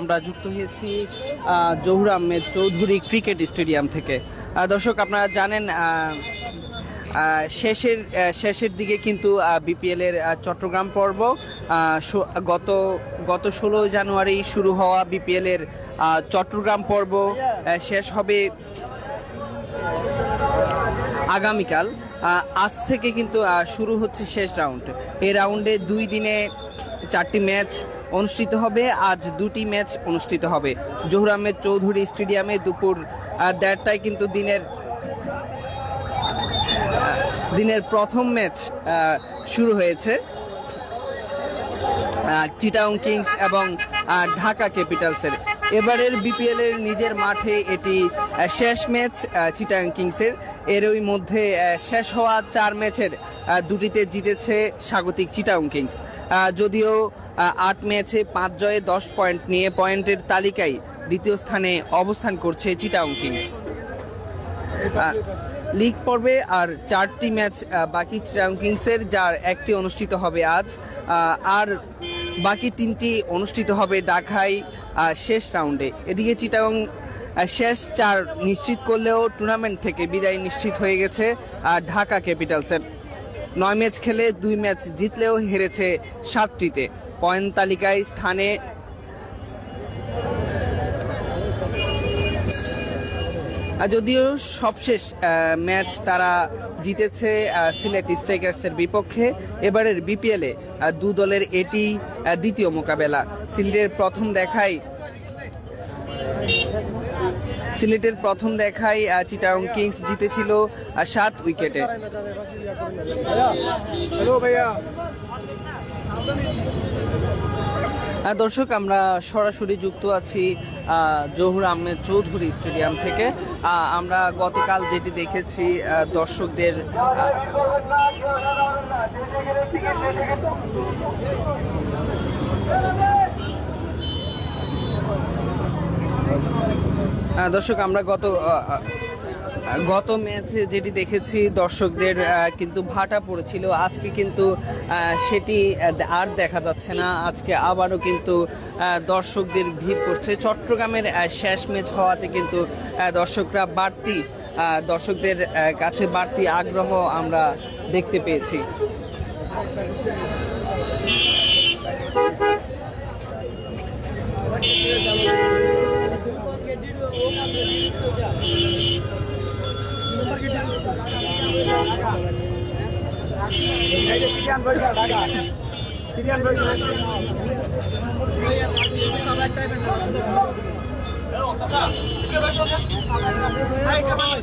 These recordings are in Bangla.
আমরা যুক্ত হয়েছি জহুর আহমেদ চৌধুরী ক্রিকেট স্টেডিয়াম থেকে। দর্শক, আপনারা জানেন শেষের শেষের দিকে কিন্তু বিপিএল এর চট্টগ্রাম পর্ব গত গত ষোলো জানুয়ারি শুরু হওয়া বিপিএল এর চট্টগ্রাম পর্ব শেষ হবে আগামীকাল। আজ থেকে কিন্তু শুরু হচ্ছে শেষ রাউন্ড। এই রাউন্ডে দুই দিনে চারটি ম্যাচ অনুষ্ঠিত হবে। আজ দুটি ম্যাচ অনুষ্ঠিত হবে। জহুর আহমেদ চৌধুরী স্টেডিয়ামে দুপুর দেড়টায় কিন্তু দিনের দিনের প্রথম ম্যাচ শুরু হয়েছে। চিটাং কিংস এবং ঢাকা ক্যাপিটালসের। এবারের বিপিএল এর নিজের মাঠে এটি শেষ ম্যাচ চিটাং কিংসের। এরই মধ্যে শেষ হওয়া চার ম্যাচের দুটিতে জিতেছে স্বাগতিক চিটাং কিংস। যদিও আট ম্যাচে পাঁচ জয়ে দশ পয়েন্ট নিয়ে পয়েন্টের তালিকায় দ্বিতীয় স্থানে অবস্থান করছে চিটাং কিংস। লিগ পর্বে আর চারটি ম্যাচ বাকি চিটাং কিংসের, যার একটি অনুষ্ঠিত হবে আজ আর বাকি তিনটি অনুষ্ঠিত হবে ঢাকায় শেষ রাউন্ডে। এদিকে চিটাং শেষ চার নিশ্চিত করলেও টুর্নামেন্ট থেকে বিদায় নিশ্চিত হয়ে গেছে ঢাকা ক্যাপিটালসের। নয় ম্যাচ খেলে দুই ম্যাচ জিতলেও হেরেছে সাতটিতে। পয়েন্ট তালিকায় স্থানে যদিও সবশেষ ম্যাচ তারা জিতেছে সিলেট স্ট্রাইকার্সের বিপক্ষে, এবারের বিপিএলে দু দলের এটি দ্বিতীয় মোকাবেলা। সিলেটের প্রথম দেখায় সিলেটের প্রথম দেখাই চিটাং কিংস জিতেছিল সাত উইকেটে দর্শক আমরা সরাসরি যুক্ত আছি জহুর আহমেদ চৌধুরী স্টেডিয়াম থেকে আমরা গতকাল যেটি দেখেছি দর্শকদের Thank you. দর্শক, আমরা গত গত ম্যাচে যেটি দেখেছি, দর্শকদের কিন্তু ভাটা পড়েছিল। আজকে কিন্তু সেটি আর দেখা যাচ্ছে না। আজকে আবারও কিন্তু দর্শকদের ভিড় করছে চট্টগ্রামের শেষ ম্যাচ হওয়াতে কিন্তু দর্শকরা বাড়তি দর্শকদের কাছে বাড়তি আগ্রহ আমরা দেখতে পেয়েছি। সিরিয়ান বৈশা Hey, come on.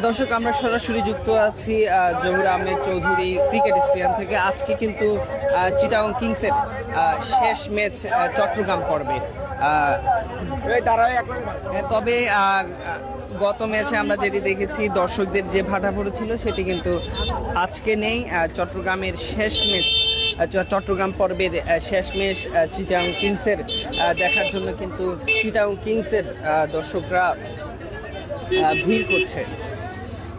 দর্শক আমরা সরাসরি যুক্ত আছি জহুর আহমেদ চৌধুরী ক্রিকেট স্টেডিয়াম থেকে। আজকে কিন্তু চিটাগং কিংসের শেষ ম্যাচ চট্টগ্রাম পর্বে হ্যাঁ, তবে গত ম্যাচে আমরা যেটি দেখেছি দর্শকদের যে ভাটা পড়েছিল সেটি কিন্তু আজকে নেই। চট্টগ্রামের শেষ ম্যাচ চট্টগ্রাম পর্বের শেষ ম্যাচ চিটাং কিংসের দেখার জন্য কিন্তু চিটাং কিংসের দর্শকরা ভিড় করছে।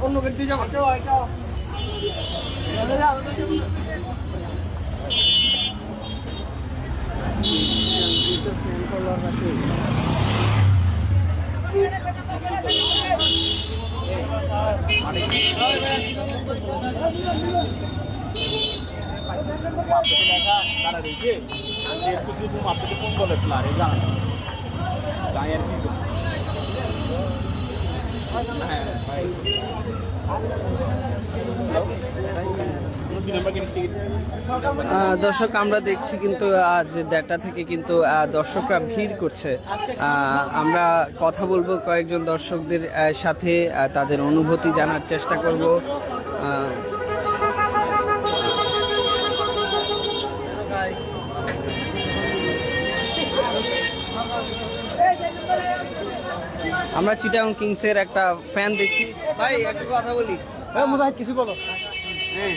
অন্য ব্যক্তি যাব তারা মাত্র কোন বলে তাই কি দুই নম্বর কিন্তু টিকিট আহ, দর্শক, আমরা দেখছি কিন্তু আজ দেড়টা থেকে কিন্তু দর্শকরা ভিড় করছে। আমরা কথা বলব কয়েকজন দর্শকদের সাথে তাদের অনুভূতি জানার চেষ্টা করব। আমরা চিটাং কিংসের একটা ফ্যান দেখছি। ভাই একটা কথা বলি। হ্যাঁ মুজাহিদ কিছু বলো। হ্যাঁ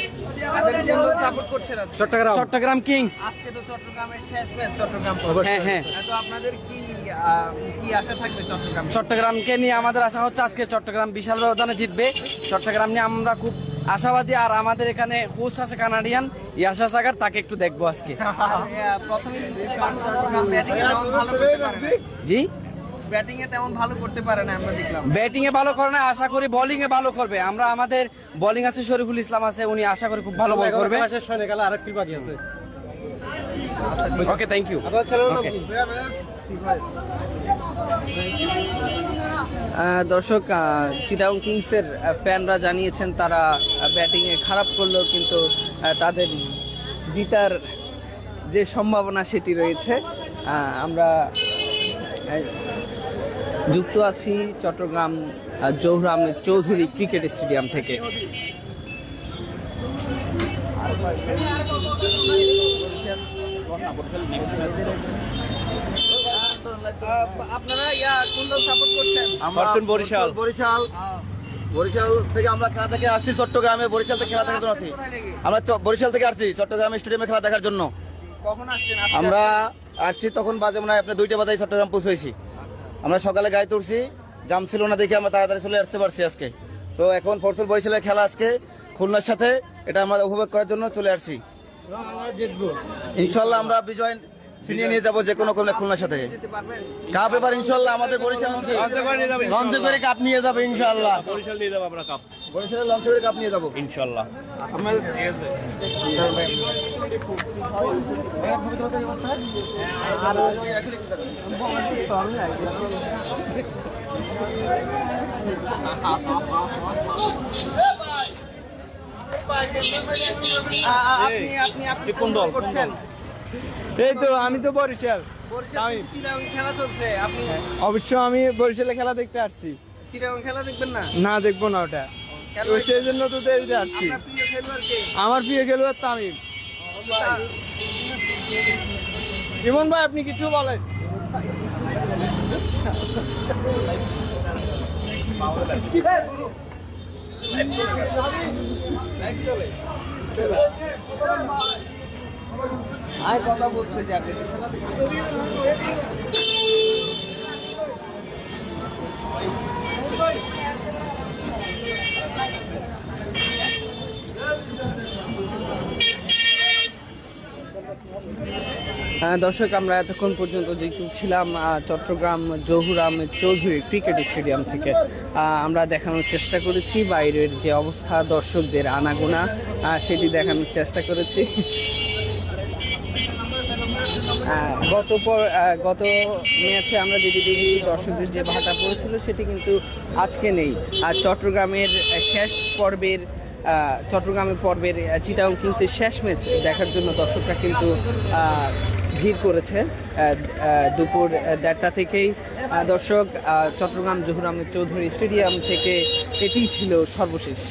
সাপোর্ট করছেন আপনি? চট্টগ্রাম। চট্টগ্রাম কিংস আজকে তো চট্টগ্রামের শেষ ম্যাচ চট্টগ্রাম হ্যাঁ হ্যাঁ। তো আপনাদের কি আহ, কি আশা থাকবে চট্টগ্রাম? চট্টগ্রামকে নিয়ে আমাদের আশা হচ্ছে আজকে চট্টগ্রাম বিশাল ব্যবধানে জিতবে। চট্টগ্রাম নিয়ে আমরা খুব আশাবাদী আর আমাদের এখানে হোস্ট আছে কানাডিয়ান ইয়াশা সাগার তাকে একটু দেখব আজকে। জি? ব্যাটিং এ তেমন ভালো করতে পারে না আমরা দেখলাম। ব্যাটিং এ ভালো করে না আশা করি বোলিং এ ভালো করবে। আমরা আমাদের বোলিং আছে শরীফুল ইসলাম আছে উনি আশা করি খুব ভালো বল করবে। শোনে গেল আরেক ফিল বাকি আছে। ওকে থ্যাংক ইউ দর্শক চিটাং কিংসের ফ্যানরা জানিয়েছেন তারা ব্যাটিংয়ে খারাপ করলেও কিন্তু তাদের জিতার যে সম্ভাবনা সেটি রয়েছে। আমরা যুক্ত আছি চট্টগ্রাম আহ, জহুর চৌধুরী ক্রিকেট স্টেডিয়াম থেকে। আপনারা ইয়া কোন সাপোর্ট করছেন? বরিশাল। বরিশাল। বরিশাল থেকে আমরা খেলা থেকে আসছি চট্টগ্রামে বরিশাল থেকে খেলা দেখার জন্য আসছি। আমরা চ- বরিশাল থেকে আসছি চট্টগ্রাম স্টেডিয়ামে খেলা দেখার জন্য। আমরা আসছি তখন বাজে মনে হয় আপনার দুইটা বাজায় চট্টগ্রাম পৌঁছেছি। আমরা সকালে গাই তুলছি জাম ছিল না দেখে আমরা তাড়াতাড়ি চলে আসতে পারছি আজকে। তো এখন ফরসুল বরিশালের খেলা আজকে খুলনার সাথে এটা আমরা উপভোগ করার জন্য চলে আসছি। ইনশাল্লাহ আমরা বিজয় ছিনিয়ে নিয়ে যাব যে কোনো কোনো খুলনার সাথে। কাপ এবার ইনশাল্লাহ আমাদের বরিশাল লঞ্চে। করে কাপ নিয়ে যাবে ইনশাল্লাহ। বরিশাল দিয়ে যাব আমরা কাপ বরিশালের লঞ্চে করে কাপ নিয়ে যাব। ইনশাল্লাহ। আপনার আপনি আপনি আপনি কোন দল? করছেন এই তো আমি তো বরিশাল। অবশ্য আমি বরিশালে খেলা দেখতে আসছি। খেলা দেখবেন না? না দেখব না ওটা। সেই জন্য তো দেরিতে আসছি। কে? আমার প্রিয় খেলোয়াড় তামিম। ইমন ভাই আপনি কিছু বলেন। যাবে দর্শক, আমরা এতক্ষণ পর্যন্ত যেহেতু ছিলাম চট্টগ্রাম জহুরাম চৌধুরী ক্রিকেট স্টেডিয়াম থেকে আমরা দেখানোর চেষ্টা করেছি। বাইরের যে অবস্থা, দর্শকদের আনাগোনা সেটি দেখানোর চেষ্টা করেছি। গত পর গত ম্যাচে আমরা যদি দেখেছি, দর্শকদের যে ভাটা পড়েছিল সেটি কিন্তু আজকে নেই। আর চট্টগ্রামের শেষ পর্বের চট্টগ্রামের পর্বের চিটাগং কিংসের শেষ ম্যাচ দেখার জন্য দর্শকরা কিন্তু ভিড় করেছে দুপুর দেড়টা থেকেই। দর্শক চট্টগ্রাম জহুর আহমেদ চৌধুরী স্টেডিয়াম থেকে এটিই ছিল সর্বশেষ।